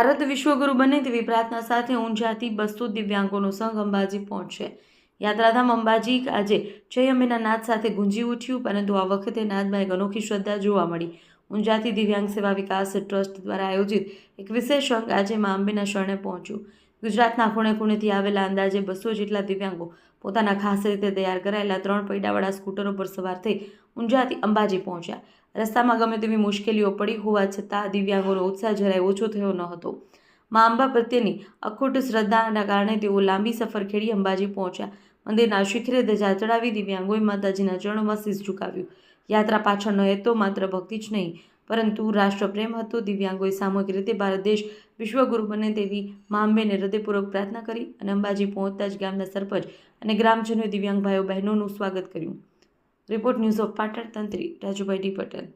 ભારત વિશ્વગુરુ બને તેવી પ્રાર્થના સાથે ઊંઝાથી બસો દિવ્યાંગોનો સંઘ અંબાજી પહોંચશે. યાત્રાધામ અંબાજી આજે જય અંબેના નાદ સાથે ગુંજી ઉઠ્યું, પરંતુ આ વખતે નાદમાં એક અનોખી શ્રદ્ધા જોવા મળી. ઊંઝાથી દિવ્યાંગ સેવા વિકાસ ટ્રસ્ટ દ્વારા આયોજિત એક વિશેષ અંગ આજે મા અંબેના શરણે પહોંચ્યું. ગુજરાતના ખૂણે ખૂણેથી આવેલા અંદાજે બસો જેટલા દિવ્યાંગો પોતાના ખાસ રીતે તૈયાર કરાયેલા ત્રણ પૈડાવાળા સ્કૂટરો પર સવાર થઈ ઊંઝાથી અંબાજી પહોંચ્યા. રસ્તામાં ગમે તેવી મુશ્કેલીઓ પડી હોવા છતાં દિવ્યાંગોનો ઉત્સાહ જરાય ઓછો થયો ન હતો. મા અંબા પ્રત્યેની અખૂટ શ્રદ્ધાના કારણે તેઓ લાંબી સફર ખેડી અંબાજી પહોંચ્યા. મંદિરના શિખરે ધજા ચડાવી દિવ્યાંગોએ માતાજીના ચરણોમાં શીશ ઝુકાવ્યું. યાત્રા પાછળનો હેતો માત્ર ભક્તિ જ નહીં, પરંતુ રાષ્ટ્રપ્રેમ હતો. દિવ્યાંગોએ સામૂહિક રીતે ભારત દેશ વિશ્વગુરુ બને તેવી મા હૃદયપૂર્વક પ્રાર્થના કરી અને અંબાજી પહોંચતા જ ગામના સરપંચ અને ગ્રામજનોએ દિવ્યાંગ ભાઈઓ બહેનોનું સ્વાગત કર્યું. રિપોર્ટ ન્યૂઝ ઓફ પાટણ તંત્રી રાજુભાઈ ડી પટેલ.